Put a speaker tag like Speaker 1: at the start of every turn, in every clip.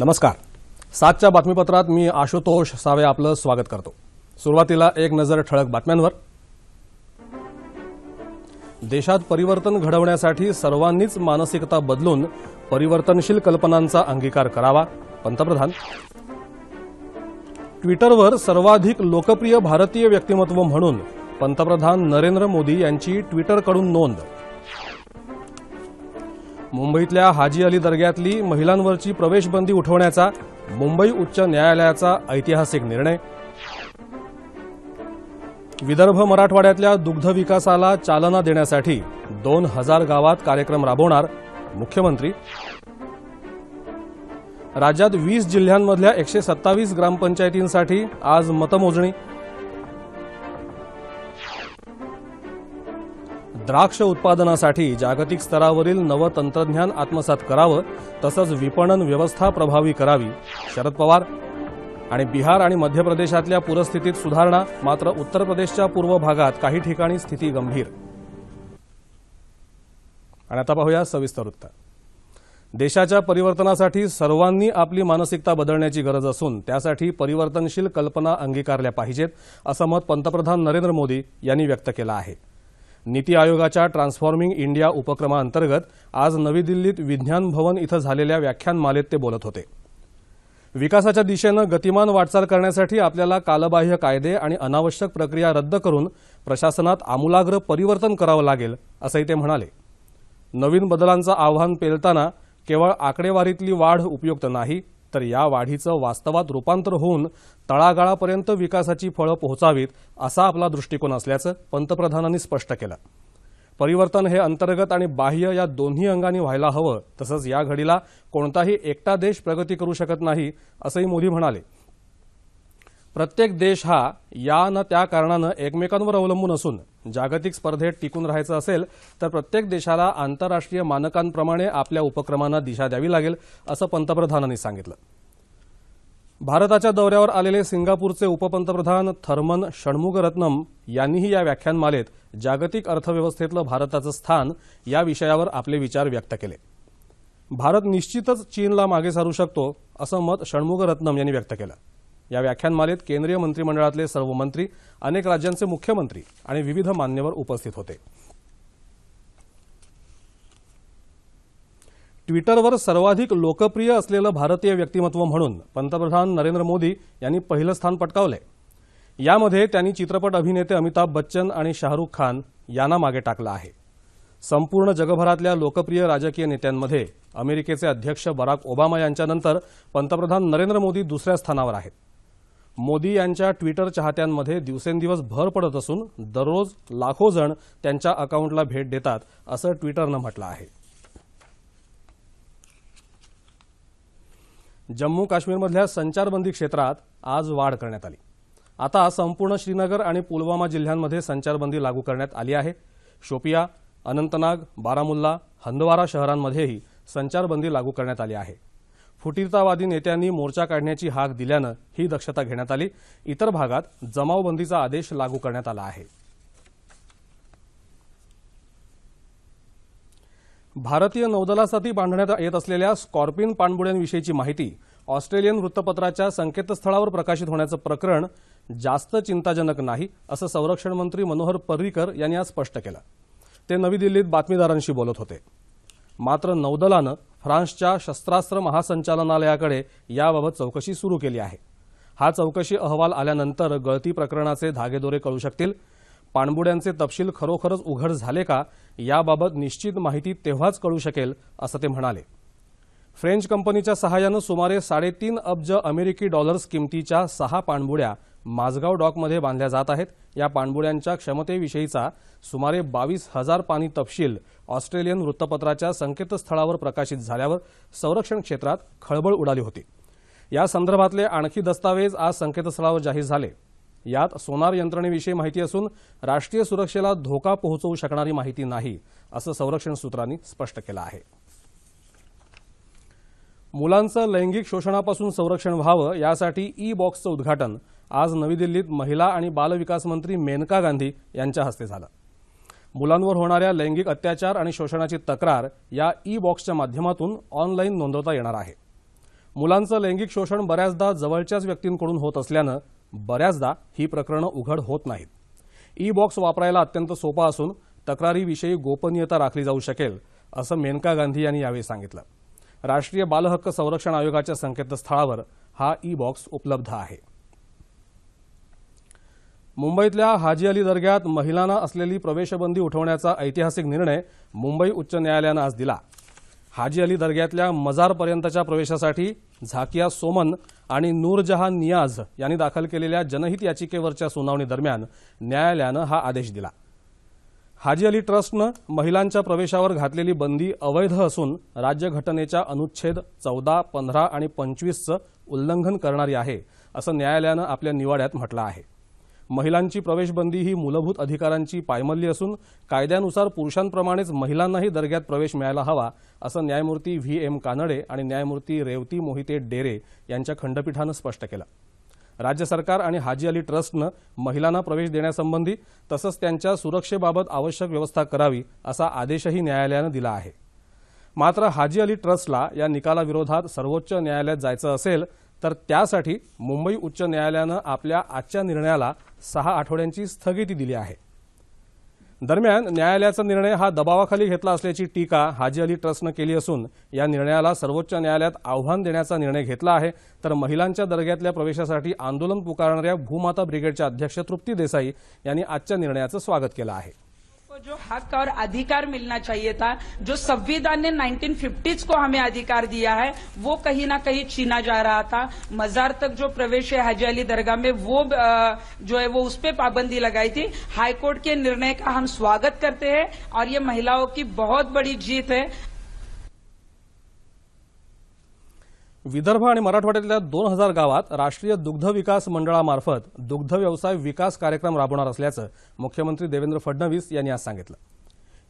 Speaker 1: नमस्कार. सातच्या बातमीपत्रात मी आशुतोष सावे आपलं स्वागत करतो. सुरुवातीला एक नजर ठळक बातम्यांवर. देशात परिवर्तन घडवण्यासाठी सर्वांनीच मानसिकता बदलून परिवर्तनशील कल्पनांचा अंगीकार करावा पंतप्रधान. ट्विटरवर सर्वाधिक लोकप्रिय भारतीय व्यक्तिमत्व म्हणून पंतप्रधान नरेंद्र मोदी यांची ट्विटरकडून नोंद. मुंबईतल्या हाजी अली दर्ग्यातली महिलांवरची प्रवेशबंदी उठवण्याचा मुंबई उच्च न्यायालयाचा ऐतिहासिक निर्णय. विदर्भ मराठवाड्यातल्या दुग्ध विकासाला चालना देण्यासाठी दोन हजार गावात कार्यक्रम राबवणार मुख्यमंत्री. राज्यात वीस जिल्ह्यांमधल्या एकशे सत्तावीस ग्रामपंचायतींसाठी आज मतमोजणी. द्राक्ष उत्पादनासाठी जागतिक स्तरावरील नवं तंत्रज्ञान आत्मसात करावं तसंच विपणन व्यवस्था प्रभावी करावी. शरद पवार. आणि बिहार आणि मध्य प्रदेशातल्या पूरस्थितीत सुधारणा मात्र उत्तर प्रदेशच्या पूर्व भागात काही ठिकाणी स्थिती गंभीर. आणि आता पाहूया सविस्तर वृत्त देशाच्या परिवर्तनासाठी सर्वांनी आपली मानसिकता बदलण्याची गरज असून त्यासाठी परिवर्तनशील कल्पना अंगीकारल्या पाहिजेत असं मत पंतप्रधान नरेंद्र मोदी यांनी व्यक्त केलं आहे. नीती आयोगाच्या ट्रान्सफॉर्मिंग इंडिया उपक्रमाअंतर्गत आज नवी दिल्लीत विज्ञान भवन इथं झालेल्या व्याख्यानमालेत ते बोलत होते. विकासाच्या दिशेनं गतिमान वाटचाल करण्यासाठी आपल्याला कालबाह्य कायदे आणि अनावश्यक प्रक्रिया रद्द करून प्रशासनात आमूलाग्र परिवर्तन करावं लागेल असंही ते म्हणाले. नवीन बदलांचं आव्हान पेलताना केवळ आकडेवारीतली वाढ उपयुक्त नाही तर या वाढीचं वास्तवात रूपांतर होऊन तळागाळापर्यंत विकासाची फळं पोहोचावीत असा आपला दृष्टिकोन असल्याचं पंतप्रधानांनी स्पष्ट केलं. परिवर्तन हे अंतर्गत आणि बाह्य या दोन्ही अंगांनी व्हायला हवं तसंच या घडीला कोणताही एकटा देश प्रगती करू शकत नाही असंही मोदी म्हणाले. प्रत्येक देश हा या न त्या कारणानं एकमेकांवर अवलंबून असून जागतिक स्पर्धेत टिकून राहायचं असेल तर प्रत्येक देशाला आंतरराष्ट्रीय मानकांप्रमाणे आपल्या उपक्रमांना दिशा द्यावी लागेल असं पंतप्रधानांनी सांगितलं. भारताच्या दौऱ्यावर आलेले सिंगापूरचे उपपंतप्रधान थर्मन षण्मुगरत्नम यांनीही या व्याख्यानमालेत जागतिक अर्थव्यवस्थेतलं भारताचं स्थान या विषयावर आपले विचार व्यक्त केले. भारत निश्चितच चीनला मागे सारू शकतो असं मत षण्मुगरत्नम यांनी व्यक्त केलं. या व्याख्यानमालेत केंद्रीय मंत्रिमंडळातले सर्व मंत्री अनेक राज्यांचे मुख्यमंत्री आणि विविध मान्यवर उपस्थित होते. ट्विटरवर सर्वाधिक लोकप्रिय असलेलं भारतीय व्यक्तिमत्व म्हणून पंतप्रधान नरेंद्र मोदी यांनी पहिलं स्थान पटकावलंय. यामध्ये त्यांनी चित्रपट अभिनेते अमिताभ बच्चन आणि शाहरुख खान यांना मागे टाकलं आहे. संपूर्ण जगभरातल्या लोकप्रिय राजकीय नेत्यांमध्ये अमेरिकेचे अध्यक्ष बराक ओबामा यांच्यानंतर पंतप्रधान नरेंद्र मोदी दुसऱ्या स्थानावर आहेत. मोदी यांच्या ट्विटर चाहत्यांमध्ये दिवसेंदिवस भर पडत असून दररोज लाखो जण त्यांच्या अकाउंटला भेट देतात असं ट्विटरनं म्हटलं आहे. जम्मू काश्मीरमधल्या संचारबंदी क्षेत्रात आज वाढ करण्यात आली. आता संपूर्ण श्रीनगर आणि पुलवामा जिल्ह्यांमध्ये संचारबंदी लागू करण्यात आली आहे. शोपिया अनंतनाग बारामुल्ला हंदवारा शहरांमध्येही संचारबंदी लागू करण्यात आली आहे. फुटीरतावादी नेत्यांनी मोर्चा काढण्याची हाक दिल्यानं ही दक्षता घेण्यात आली. इतर भागात जमावबंदीचा आदेश लागू करण्यात आला आहे. भारतीय नौदलासाठी बांधण्यात येत असलेल्या स्कॉर्पिन पाणबुड्यांविषयीची माहिती ऑस्ट्रेलियन वृत्तपत्राच्या संकेतस्थळावर प्रकाशित होण्याचं प्रकरण जास्त चिंताजनक नाही असं संरक्षण मंत्री मनोहर पर्रिकर यांनी आज स्पष्ट केलं. ते नवी दिल्लीत बातमीदारांशी बोलत होते. मात्र नौदलानं फ्रान्सच्या शस्त्रास्त्र महासंचालनालयाकडे याबाबत चौकशी सुरू केली आहे. हा चौकशी अहवाल आल्यानंतर गळती प्रकरणाचे धागेदोरे कळू शकतील. पाणबुड्यांचे तपशील खरोखरच उघड झाले का याबाबत निश्चित माहिती तेव्हाच कळू शकेल असं ते म्हणाले. फ्रेंच कंपनीच्या सहाय्यानं सुमारे साडेतीन अब्ज अमेरिकी डॉलर्स किमतीच्या सहा पाणबुड्या माझगाव डॉकमध्ये बांधल्या जात आहेत. या पाणबुड्यांच्या क्षमतेविषयीचा सुमारे बावीस हजार पाणी तपशील ऑस्ट्रेलियन वृत्तपत्राच्या संकेतस्थळावर प्रकाशित झाल्यावर संरक्षण क्षेत्रात खळबळ उडाली होती. या संदर्भातले आणखी दस्तावेज आज संकेतस्थळावर जाहीर झाले. यात सोनार यंत्रणेविषयी माहिती असून राष्ट्रीय सुरक्षेला धोका पोहोचवू शकणारी माहिती नाही असं संरक्षण सूत्रांनी स्पष्ट केलं आहे. मुलांचं लैंगिक शोषणापासून संरक्षण व्हावं यासाठी ई बॉक्सचं उद्घाटन आज नवी दिल्लीत महिला आणि बालविकास मंत्री मेनका गांधी यांच्या हस्ते झालं. मुलांवर होणाऱ्या लैंगिक अत्याचार आणि शोषणाची तक्रार या ई बॉक्सच्या माध्यमातून ऑनलाईन नोंदवता येणार आहे. मुलांचं लैंगिक शोषण बऱ्याचदा जवळच्याच व्यक्तींकडून होत असल्यानं बऱ्याचदा ही प्रकरणं उघड होत नाहीत. ई बॉक्स वापरायला अत्यंत सोपा असून तक्रारीविषयी गोपनीयता राखली जाऊ शकेल असं मेनका गांधी यांनी यावेळी सांगितलं. राष्ट्रीय बालहक्क संरक्षण आयोगाच्या संकेतस्थळावर हा ई बॉक्स उपलब्ध आहे. मुंबईतल्या हाजी अली दर्ग्यात महिलांना असलेली प्रवेशबंदी उठवण्याचा ऐतिहासिक निर्णय मुंबई उच्च न्यायालयानं आज दिला. हाजी अली दर्ग्यातल्या मजारपर्यंतच्या प्रवेशासाठी झाकिया सोमन आणि नूरजहान नियाज यांनी दाखल केलेल्या जनहित याचिकेवरच्या सुनावणी दरम्यान न्यायालयानं हा आदेश दिला. हाजी अली ट्रस्टनं महिलांच्या प्रवेशावर घातलेली बंदी अवैध असून राज्यघटनेच्या अनुच्छेद चौदा पंधरा आणि पंचवीसचं उल्लंघन करणारी आहे असं न्यायालयानं आपल्या निवाड्यात म्हटलं आहे. महिलांची प्रवेशबंदी ही मूलभूत अधिकारांची पायमल्ली असून कायद्यानुसार पुरुषांप्रमाणेच महिलांनाही दर्ग्यात प्रवेश मिळायला हवा असं न्यायमूर्ती व्ही एम कानडे आणि न्यायमूर्ती रेवती मोहिते डेरे यांच्या खंडपीठानं स्पष्ट केलं. राज्य सरकार आणि हाजी अली ट्रस्टनं महिलांना प्रवेश देण्यासंबंधी तसंच त्यांच्या सुरक्षेबाबत आवश्यक व्यवस्था करावी असा आदेशही न्यायालयानं दिला आहे. मात्र हाजी अली ट्रस्टला या निकालाविरोधात सर्वोच्च न्यायालयात जायचं असेल तर त्यासाठी मुंबई उच्च न्यायालयानं आपल्या आजच्या निर्णयाला सहा आठवड्यांची स्थगिती दिली आहे. दरम्यान न्यायालयाचा निर्णय हा दबावाखाली घेतला असल्याची टीका हाजी अली ट्रस्टनं केली असून या निर्णयाला सर्वोच्च न्यायालयात आव्हान देण्याचा निर्णय घेतला आहे. तर महिलांच्या दर्ग्यातल्या प्रवेशासाठी आंदोलन पुकारणाऱ्या भूमाता ब्रिगेडच्या अध्यक्ष तृप्ती देसाई यांनी आजच्या निर्णयाचं स्वागत केलं आहे.
Speaker 2: को जो हक और अधिकार मिलना चाहिए था, जो संविधान ने 1950s को हमें अधिकार दिया है, वो कहीं ना कहीं छीना जा रहा था। मजार तक जो प्रवेश है हज अली दरगाह में, वो जो है वो उस पर पाबंदी लगाई थी। हाईकोर्ट के निर्णय का हम स्वागत करते हैं और ये महिलाओं की बहुत बड़ी जीत है।
Speaker 1: विदर्भ आणि मराठवाड्यातल्या दोन हजार गावात राष्ट्रीय दुग्ध विकास मंडळामार्फत दुग्ध व्यवसाय विकास कार्यक्रम राबवणार असल्याचं मुख्यमंत्री देवेंद्र फडणवीस यांनी आज सांगितलं.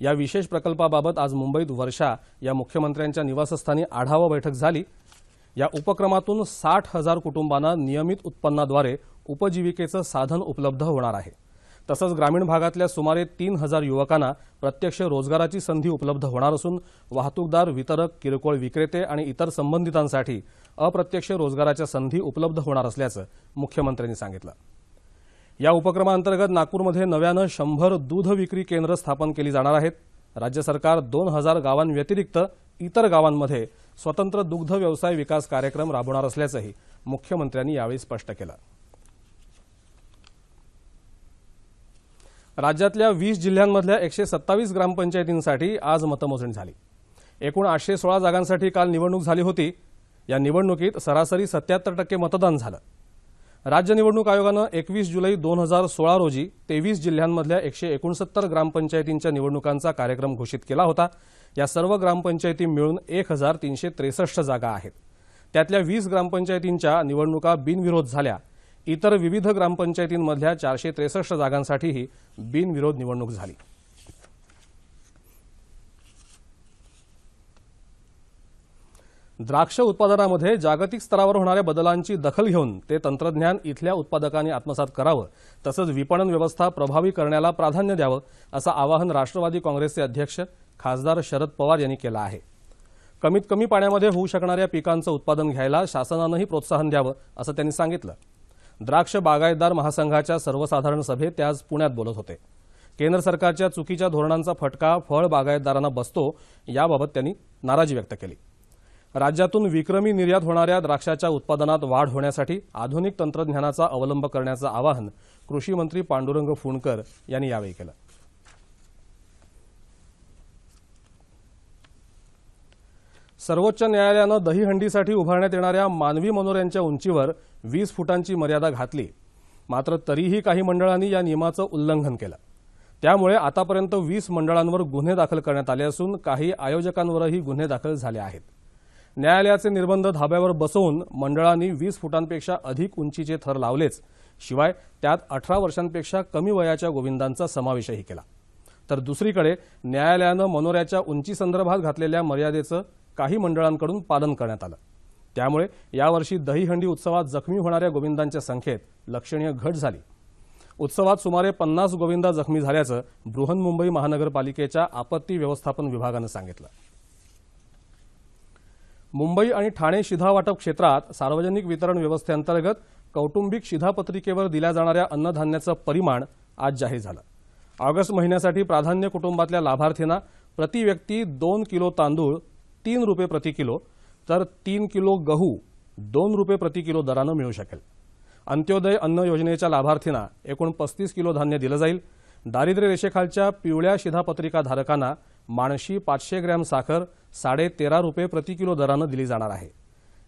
Speaker 1: या विशेष प्रकल्पाबाबत आज मुंबईत वर्षा या मुख्यमंत्र्यांच्या निवासस्थानी आढावा बैठक झाली. या उपक्रमातून साठ हजार कुटुंबांना नियमित उत्पन्नाद्वारे उपजीविकेचं साधन उपलब्ध होणार आहे. तसंच ग्रामीण भागातल्या सुमारे तीन हजार युवकांना प्रत्यक्ष रोजगाराची संधी उपलब्ध होणार असून वाहतूकदार वितरक किरकोळ विक्रेते आणि इतर संबंधितांसाठी अप्रत्यक्ष रोजगाराच्या संधी उपलब्ध होणार असल्याचं मुख्यमंत्र्यांनी सांगितलं. या उपक्रमांतर्गत नागपूरमध्ये नव्यानं शंभर दूध विक्री केंद्र स्थापन केली जाणार आहेत. राज्य सरकार दोन हजार गावांव्यतिरिक्त इतर गावांमध्ये स्वतंत्र दुग्ध व्यवसाय विकास कार्यक्रम राबवणार असल्याचंही मुख्यमंत्र्यांनी यावेळी स्पष्ट केलं. राज्यातल्या वीस जिल्ह्यांमधल्या एकशे सत्तावीस ग्रामपंचायतींसाठी आज मतमोजणी झाली. एकूण आठशे सोळा जागांसाठी काल निवडणूक झाली होती. या निवडणुकीत सरासरी सत्याहत्तर टक्के मतदान झालं. राज्य निवडणूक आयोगानं एकवीस जुलै दोन हजार सोळा रोजी तेवीस जिल्ह्यांमधल्या एकशे एकोणसत्तर ग्रामपंचायतींच्या निवडणुकांचा कार्यक्रम घोषित केला होता. या सर्व ग्रामपंचायती मिळून एक हजार तीनशे त्रेसष्ट जागा आहेत. त्यातल्या वीस ग्रामपंचायतींच्या निवडणुका बिनविरोध झाल्या. इतर विविध ग्रामपंचायतींमधल्या चारशे त्रेसष्ट जागांसाठीही बिनविरोध निवडणूक झाली. द्राक्ष उत्पादनामध्ये जागतिक स्तरावर होणाऱ्या बदलांची दखल घेऊन ते तंत्रज्ञान इथल्या उत्पादकांनी आत्मसात करावं तसंच विपणन व्यवस्था प्रभावी करण्याला प्राधान्य द्यावं असं आवाहन राष्ट्रवादी काँग्रेसचे अध्यक्ष खासदार शरद पवार यांनी केलं आहे. कमीत कमी पाण्यामध्ये होऊ शकणाऱ्या पिकांचं उत्पादन घ्यायला शासनानंही प्रोत्साहन द्यावं असं त्यांनी सांगितलं. द्राक्ष बागायतदार महासंघाच्या सर्वसाधारण सभेत ते आज पुण्यात बोलत होते. केंद्र सरकारच्या चुकीच्या धोरणांचा फटका फळ बागायतदारांना बसतो याबाबत त्यांनी नाराजी व्यक्त केली. राज्यातून विक्रमी निर्यात होणाऱ्या द्राक्षाच्या उत्पादनात वाढ होण्यासाठी आधुनिक तंत्रज्ञानाचा अवलंब करण्याचं आवाहन कृषी मंत्री पांडुरंग फुंडकर यांनी यावेळी केलं. सर्वोच्च न्यायालयानं दहीहंडीसाठी उभारण्यात येणाऱ्या मानवी मनोऱ्यांच्या उंचीवर वीस फुटांची मर्यादा घातली. मात्र तरीही काही मंडळांनी या नियमाचं उल्लंघन केलं. त्यामुळे आतापर्यंत वीस मंडळांवर गुन्हे दाखल करण्यात आले असून काही आयोजकांवरही गुन्हे दाखल झाले आहेत. न्यायालयाचे निर्बंध धाब्यावर बसवून मंडळांनी वीस फुटांपेक्षा अधिक उंचीचे थर लावलेच. शिवाय त्यात अठरा वर्षांपेक्षा कमी वयाच्या गोविंदांचा समावेशही केला. तर दुसरीकडे न्यायालयानं मनोऱ्याच्या उंचीसंदर्भात घातलेल्या मर्यादेचं काही मंडळांकडून पालन करण्यात आलं. त्यामुळे यावर्षी दहीहंडी उत्सवात जखमी होणाऱ्या गोविंदांच्या संख्येत लक्षणीय घट झाली. उत्सवात सुमारे पन्नास गोविंदा जखमी झाल्याचं बृहन्मुंबई महानगरपालिकेच्या आपत्ती व्यवस्थापन विभागानं सांगितलं. मुंबई आणि ठाणे शिधावाटप क्षेत्रात सार्वजनिक वितरण व्यवस्थेअंतर्गत कौटुंबिक शिधापत्रिकेवर दिल्या जाणाऱ्या अन्नधान्याचं परिमाण आज जाहीर झालं. ऑगस्ट महिन्यासाठी प्राधान्य कुटुंबातल्या लाभार्थींना प्रति व्यक्ती दोन किलो तांदूळ तीन रुपये प्रति किलो तर तीन किलो गहू दोन रुपये प्रति किलो दरानं मिळू शकेल. अंत्योदय अन्न योजनेच्या लाभार्थींना एकूण पस्तीस किलो धान्य दिलं जाईल. दारिद्र्य रेषेखालच्या पिवळ्या शिधापत्रिका धारकांना माणशी पाचशे ग्रॅम साखर साडेतेरा रुपये प्रति किलो दरानं दिली जाणार आहे.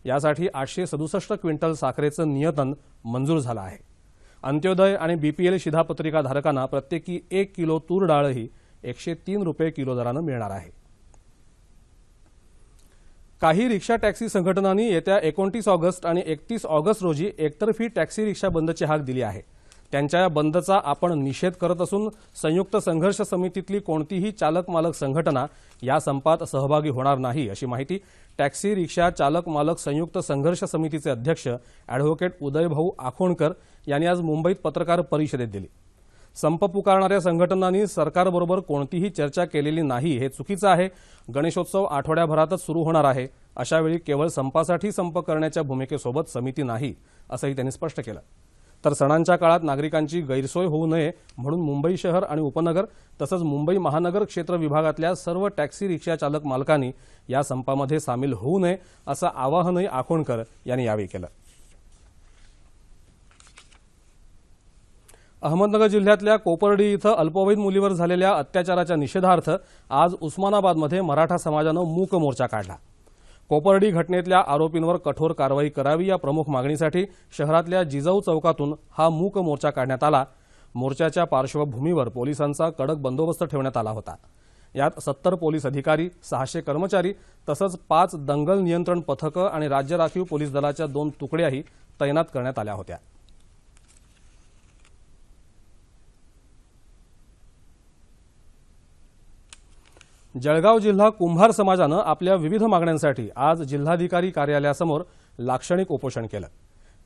Speaker 1: यासाठी आठशे सदुसष्ट क्विंटल साखरेचं नियतन मंजूर झालं आहे. अंत्योदय आणि बीपीएल शिधापत्रिका धारकांना प्रत्येकी एक किलो तूर डाळही एकशे तीन रुपये किलो दरानं मिळणार आहे. काही रिक्षा टॅक्सी संघटनांनी येत्या एकोणतीस ऑगस्ट आणि एकतीस ऑगस्ट रोजी एकतर्फी टॅक्सी रिक्षा बंदची हाक दिली आहे. त्यांच्या या बंदचा आपण निषेध करत असून संयुक्त संघर्ष समितीतली कोणतीही चालक मालक संघटना या संपात सहभागी होणार नाही अशी माहिती टॅक्सी रिक्षा चालक मालक संयुक्त संघर्ष समितीचे अध्यक्ष अॅडव्होकेट उदयभाऊ आखोणकर यांनी आज मुंबईत पत्रकार परिषदेत दिली. संप पुकारणाऱ्या संघटनांनी सरकारबरोबर कोणतीही चर्चा केलेली नाही हे चुकीचं आहे. गणेशोत्सव आठवड्याभरातच सुरू होणार आहे. अशावेळी केवळ संपासाठी संप करण्याच्या भूमिकेसोबत समिती नाही असंही त्यांनी स्पष्ट केलं. तर सणांच्या काळात नागरिकांची गैरसोय होऊ नये म्हणून मुंबई शहर आणि उपनगर तसंच मुंबई महानगर क्षेत्र विभागातल्या सर्व टॅक्सी रिक्षा चालक मालकांनी या संपामध्ये सामील होऊ नये असं आवाहनही आखोणकर यांनी यावेळी केलं. अहमदनगर जिल्ह्यातल्या कोपर्डी इथं अल्पवयीन मुलीवर झालेल्या अत्याचाराच्या निषेधार्थ आज उस्मानाबादमध्ये मराठा समाजानं मूक मोर्चा काढला. कोपर्डी घटनेतल्या आरोपींवर कठोर कारवाई करावी या प्रमुख मागणीसाठी शहरातल्या जिजाऊ चौकातून हा मूक मोर्चा काढण्यात आला. मोर्चाच्या पार्श्वभूमीवर पोलिसांचा कडक बंदोबस्त ठेवण्यात आला होता. यात सत्तर पोलीस अधिकारी सहाशे कर्मचारी तसंच पाच दंगल नियंत्रण पथकं आणि राज्य राखीव पोलीस दलाच्या दोन तुकड्याही तैनात करण्यात आल्या होत्या. जळगाव जिल्हा कुंभार समाजानं आपल्या विविध मागण्यांसाठी आज जिल्हाधिकारी कार्यालयासमोर लाक्षणिक उपोषण केलं.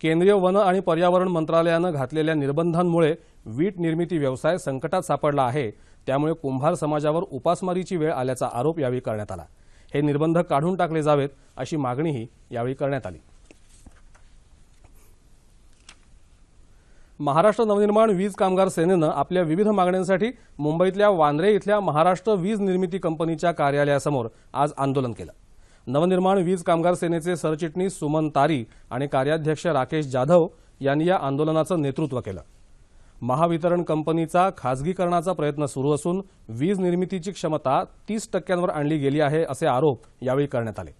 Speaker 1: केंद्रीय वन आणि पर्यावरण मंत्रालयानं घातलेल्या निर्बंधांमुळे वीट निर्मिती व्यवसाय संकटात सापडला आहे त्यामुळे कुंभार समाजावर उपासमारीची वेळ आल्याचा आरोप यावेळी करण्यात आला. हे निर्बंध काढून टाकले जावेत अशी मागणीही यावेळी करण्यात आली. महाराष्ट्र नवनिर्माण वीज कामगार सेनेनं आपल्या विविध मागण्यांसाठी मुंबईतल्या वांद्रे इथल्या महाराष्ट्र वीज निर्मिती कंपनीच्या कार्यालयासमोर आज आंदोलन केलं. नवनिर्माण वीज कामगार सेनेचे सरचिटणीस सुमन तारी आणि कार्याध्यक्ष राकेश जाधव यांनी या आंदोलनाचं नेतृत्व केलं. महावितरण कंपनीचा खासगीकरणाचा प्रयत्न सुरू असून वीज निर्मितीची क्षमता तीस टक्क्यांवर आणली गेली आहे असे आरोप यावेळी करण्यात आले.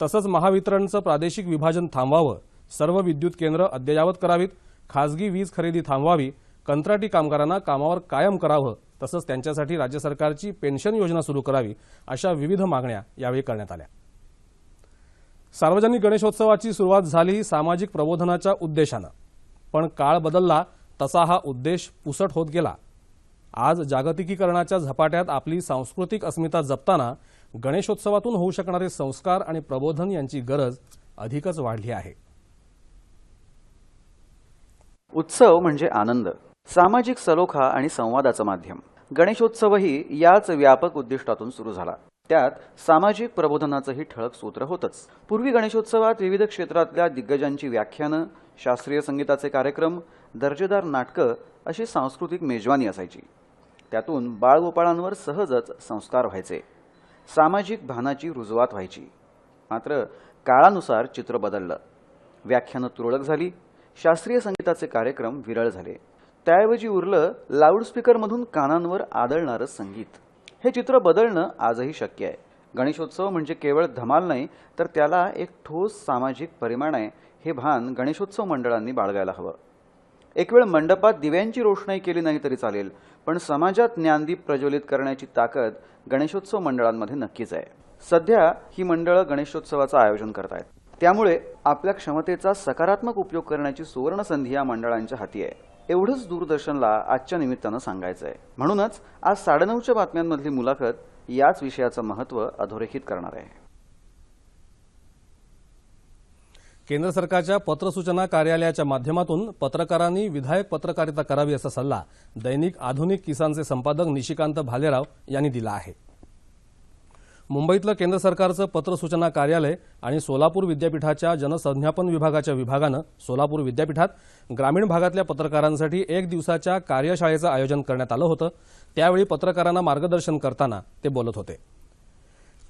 Speaker 1: तसंच महावितरणचं प्रादेशिक विभाजन थांबवावं सर्व विद्युत केंद्र अद्ययावत करावीत खासगी वीज खरेदी थांबवावी कंत्राटी कामगारांना कामावर कायम करावं तसंच त्यांच्यासाठी राज्य सरकारची पेन्शन योजना सुरू करावी अशा विविध मागण्या यावेळी करण्यात आल्या. सार्वजनिक गणेशोत्सवाची सुरुवात झाली सामाजिक प्रबोधनाच्या उद्देशानं. पण काळ बदलला तसा हा उद्देश पुसट होत गेला. आज जागतिकीकरणाच्या झपाट्यात आपली सांस्कृतिक अस्मिता जपताना गणेशोत्सवातून होऊ शकणारे संस्कार आणि प्रबोधन यांची गरज अधिकच वाढली आहे.
Speaker 3: उत्सव म्हणजे आनंद. सामाजिक सलोखा आणि संवादाचं माध्यम. गणेशोत्सवही याच व्यापक उद्दिष्टातून सुरू झाला. त्यात सामाजिक प्रबोधनाचंही ठळक सूत्र होतच. पूर्वी गणेशोत्सवात विविध क्षेत्रातल्या दिग्गजांची व्याख्यानं शास्त्रीय संगीताचे कार्यक्रम दर्जेदार नाटकं अशी सांस्कृतिक मेजवानी असायची. त्यातून बाळगोपाळांवर सहजच संस्कार व्हायचे. सामाजिक भानाची रुजवात व्हायची. मात्र काळानुसार चित्र बदललं. व्याख्यानं तुरळक झाली. शास्त्रीय संगीताचे कार्यक्रम विरळ झाले. त्याऐवजी उरलं लाऊडस्पीकरमधून कानांवर आदळणारं संगीत. हे चित्र बदलणं आजही शक्य आहे. गणेशोत्सव म्हणजे केवळ धमाल नाही तर त्याला एक ठोस सामाजिक परिमाण आहे हे भान गणेशोत्सव मंडळांनी बाळगायला हवं. एक वेळ मंडपात दिव्यांची रोषणाई केली नाही तरी चालेल पण समाजात ज्ञानदीप प्रज्वलित करण्याची ताकद गणेशोत्सव मंडळांमध्ये नक्कीच आहे. सध्या ही मंडळं गणेशोत्सवाचं आयोजन करतायत. त्यामुळे आपल्या क्षमतेचा सकारात्मक उपयोग करण्याची सुवर्ण संधी या मंडळांच्या हाती आहे. एवढंच दूरदर्शनला आजच्या निमित्तानं सांगायचं आहे म्हणूनच आज साडेनऊच्या बातम्यांमधली मुलाखत याच विषयाचं महत्त्व अधोरेखित करणार आहे.
Speaker 1: केंद्र सरकारच्या पत्रसूचना कार्यालयाच्या माध्यमातून पत्रकारांनी विधायक पत्रकारिता करावी असा सल्ला दैनिक आधुनिक किसानचे संपादक निशिकांत भालेराव यांनी दिला आहे. मुंबईतलं केंद्र सरकारचं पत्र सूचना कार्यालय आणि सोलापूर विद्यापीठाच्या जनसंज्ञापन विभागाच्या विभागानं सोलापूर विद्यापीठात ग्रामीण भागातल्या पत्रकारांसाठी एक दिवसाच्या कार्यशाळेचं आयोजन करण्यात आलं होतं. त्यावेळी पत्रकारांना मार्गदर्शन करताना ते बोलत होते.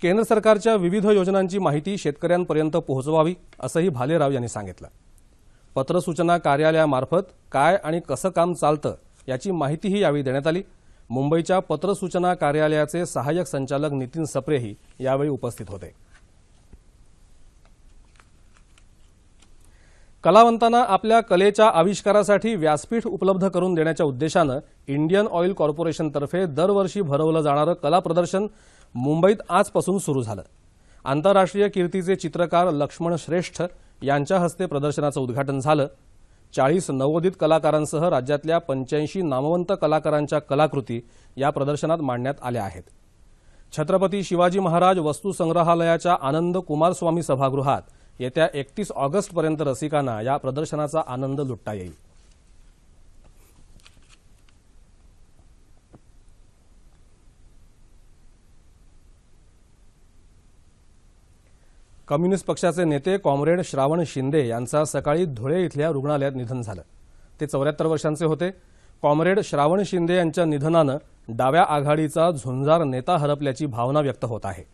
Speaker 1: केंद्र सरकारच्या विविध योजनांची माहिती शेतकऱ्यांपर्यंत पोहोचवावी असंही भालेराव यांनी सांगितलं. पत्रसूचना कार्यालयामार्फत काय आणि कसं काम चालतं याची माहितीही यावेळी देण्यात आली. मुंबईच्या पत्रसूचना कार्यालयाचे सहाय्यक संचालक नितीन सप्रेही यावेळी उपस्थित होते. कलावंतांना आपल्या कलेच्या आविष्कारासाठी व्यासपीठ उपलब्ध करून देण्याच्या उद्देशानं इंडियन ऑइल कॉर्पोरेशनतर्फे दरवर्षी भरवलं जाणारं कला प्रदर्शन मुंबईत आजपासून सुरू झालं. आंतरराष्ट्रीय कीर्तीचे चित्रकार लक्ष्मण श्रेष्ठ यांच्या हस्ते प्रदर्शनाचं उद्घाटन झालं. चाळीस नवोदित कलाकारांसह राज्यातल्या पंच्याऐंशी नामवंत कलाकारांच्या कलाकृती या प्रदर्शनात मांडण्यात आल्या आहेत. छत्रपती शिवाजी महाराज वस्तुसंग्रहालयाच्या आनंद कुमारस्वामी सभागृहात येत्या एकतीस ऑगस्टपर्यंत रसिकांना या प्रदर्शनाचा आनंद लुटता येईल. कम्युनिस्ट पक्षाचे नेते कॉम्रेड श्रावण शिंदे यांचा सकाळी धुळे इथल्या रुग्णालयात निधन झालं. ते चौऱ्याहत्तर वर्षांचे होते. कॉम्रेड श्रावण शिंदे यांच्या निधनानं डाव्या आघाडीचा झुंजार नेता हरपल्याची भावना व्यक्त होत आहे.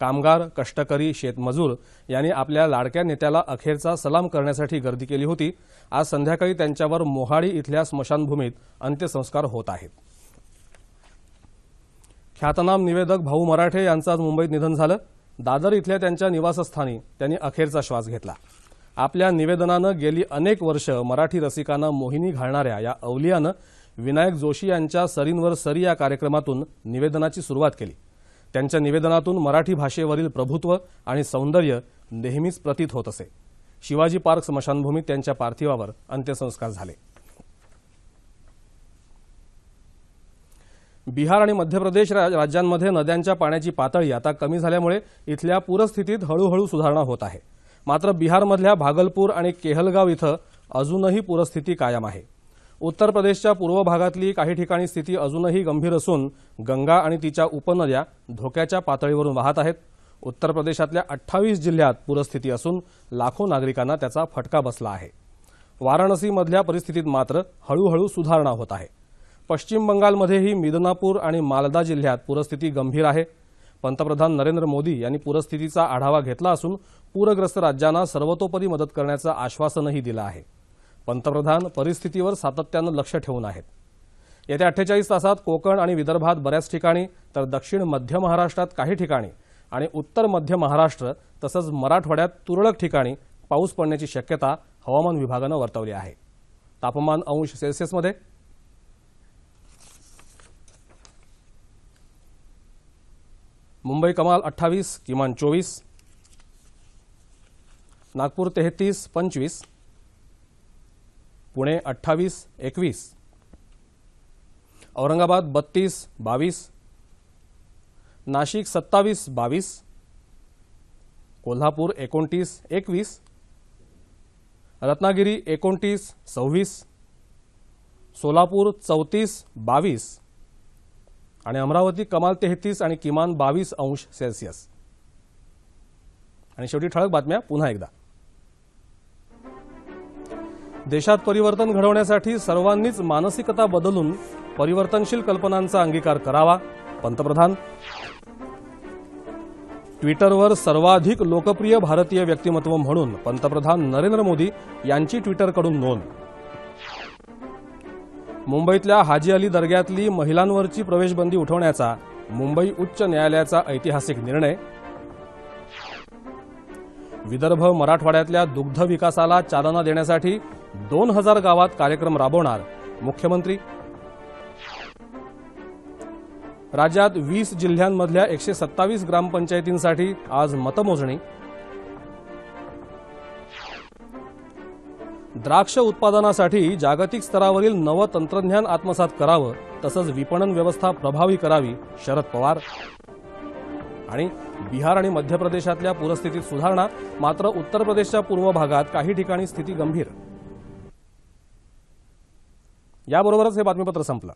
Speaker 1: कामगार कष्टकरी शेतमजूर यांनी आपल्या लाडक्या नेत्याला अखेरचा सलाम करण्यासाठी गर्दी केली होती. आज संध्याकाळी त्यांच्यावर मोहाडी इथल्या स्मशानभूमीत अंत्यसंस्कार होत आहेत. ख्यातनाम निवेदक भाऊ मराठे यांचं आज मुंबईत निधन झालं. दादर इथल्या त्यांच्या निवासस्थानी त्यांनी अखेरचा श्वास घेतला. आपल्या निवेदनानं गेली अनेक वर्ष मराठी रसिकांना मोहिनी घालणाऱ्या या अवलियानं विनायक जोशी यांच्या सरींवर सरी या कार्यक्रमातून निवेदनाची सुरुवात केली. त्यांच्या निवेदनातून मराठी भाषेवरील प्रभुत्व आणि सौंदर्य नेहमीच प्रतीत होत असे. शिवाजी पार्क स्मशानभूमीत त्यांच्या पार्थिवावर अंत्यसंस्कार झाले. बिहार आणि मध्य प्रदेश राज्यांमध्ये नद्यांच्या पाण्याची पातळी आता कमी झाल्यामुळे इथल्या पूरस्थितीत हळूहळू सुधारणा होत आहे. मात्र बिहारमधल्या भागलपूर आणि केहलगाव इथं अजूनही पूरस्थिती कायम आहे. उत्तर प्रदेशच्या पूर्व भागातली काही ठिकाणी स्थिती अजूनही गंभीर असून गंगा आणि तिच्या उपनद्या धोक्याच्या पातळीवरून वाहत आहेत. उत्तर प्रदेशातल्या अठ्ठावीस जिल्ह्यात पूरस्थिती असून लाखो नागरिकांना त्याचा फटका बसला आहे. वाराणसीमधल्या परिस्थितीत मात्र हळूहळू सुधारणा होत आहे. पश्चिम बंगालमध्येही मिदनापूर आणि मालदा जिल्ह्यात पूरस्थिती गंभीर आहे. पंतप्रधान नरेंद्र मोदी यांनी पूरस्थितीचा आढावा घेतला असून पूरग्रस्त राज्यांना सर्वतोपरी मदत करण्याचं आश्वासनही दिलं आहे. पंतप्रधान परिस्थितीवर सातत्यानं लक्ष ठेवून आहेत. येत्या अठ्ठेचाळीस तासात कोकण आणि विदर्भात बऱ्याच ठिकाणी तर दक्षिण मध्य महाराष्ट्रात काही ठिकाणी आणि उत्तर मध्य महाराष्ट्र तसंच मराठवाड्यात तुरळक ठिकाणी पाऊस पडण्याची शक्यता हवामान विभागानं वर्तवली आहे. तापमान अंश सेल्सिअसमध्ये मुंबई कमाल अठ्ठावीस किमान चोवीस. नागपूर तेहतीस पंचवीस. पुणे अठ्ठावीस एकवीस. औरंगाबाद बत्तीस बावीस. नाशिक सत्तावीस बावीस. कोल्हापूर एकोणतीस एकवीस. रत्नागिरी एकोणतीस सव्वीस. सोलापूर चौतीस बावीस. आणि अमरावती कमाल तेहतीस आणि किमान बावीस अंश सेल्सिअस. आणि शेवटी ठळक बातम्या पुन्हा एकदा. देशात परिवर्तन घडवण्यासाठी सर्वांनीच मानसिकता बदलून परिवर्तनशील कल्पनांचा अंगीकार करावा पंतप्रधान. ट्विटरवर सर्वाधिक लोकप्रिय भारतीय व्यक्तिमत्व म्हणून पंतप्रधान नरेंद्र मोदी यांची ट्विटरकडून नोंद. मुंबईतल्या हाजी अली दर्ग्यातली महिलांवरची प्रवेशबंदी उठवण्याचा मुंबई उच्च न्यायालयाचा ऐतिहासिक निर्णय. विदर्भ मराठवाड्यातल्या दुग्ध विकासाला चालना देण्यासाठी दोन हजार गावात कार्यक्रम राबवणार मुख्यमंत्री. राज्यात वीस जिल्ह्यांमधल्या एकशे सत्तावीस ग्रामपंचायतींसाठी आज मतमोजणी. द्राक्ष उत्पादनासाठी जागतिक स्तरावरील नवं तंत्रज्ञान आत्मसात करावं तसंच विपणन व्यवस्था प्रभावी करावी शरद पवार. आणि बिहार आणि मध्य प्रदेशातल्या पूरस्थितीत सुधारणा मात्र उत्तर प्रदेशच्या पूर्व भागात काही ठिकाणी स्थिती गंभीर. याबरोबरच हे बातमीपत्र संपलं.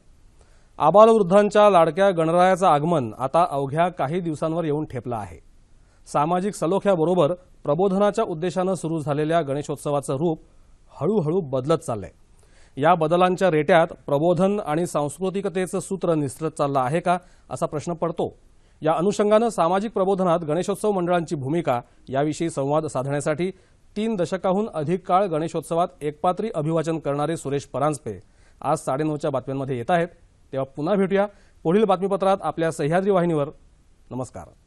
Speaker 1: आबालवृद्धांच्या लाडक्या गणरायाचं आगमन आता अवघ्या काही दिवसांवर येऊन ठेपलं आहे. सामाजिक सलोख्याबरोबर प्रबोधनाच्या उद्देशानं सुरू झालेल्या गणेशोत्सवाचं रूप हळूहळू बदलत चाललंय. या बदलांच्या रेट्यात प्रबोधन आणि सांस्कृतिकतेचं सूत्र निसरत चाललं आहे का असा प्रश्न पडतो. या अनुषंगानं सामाजिक प्रबोधनात गणेशोत्सव मंडळांची भूमिका याविषयी संवाद साधण्यासाठी तीन दशकाहून अधिक काळ गणेशोत्सवात एकपात्री अभिवाचन करणारे सुरेश परांजपे आज साडेनऊच्या बातम्यांमध्ये येत आहेत. तेव्हा पुन्हा भेटूया. पुढील बातमीपत्रात आपल्या सह्याद्री वाहिनीवर. नमस्कार.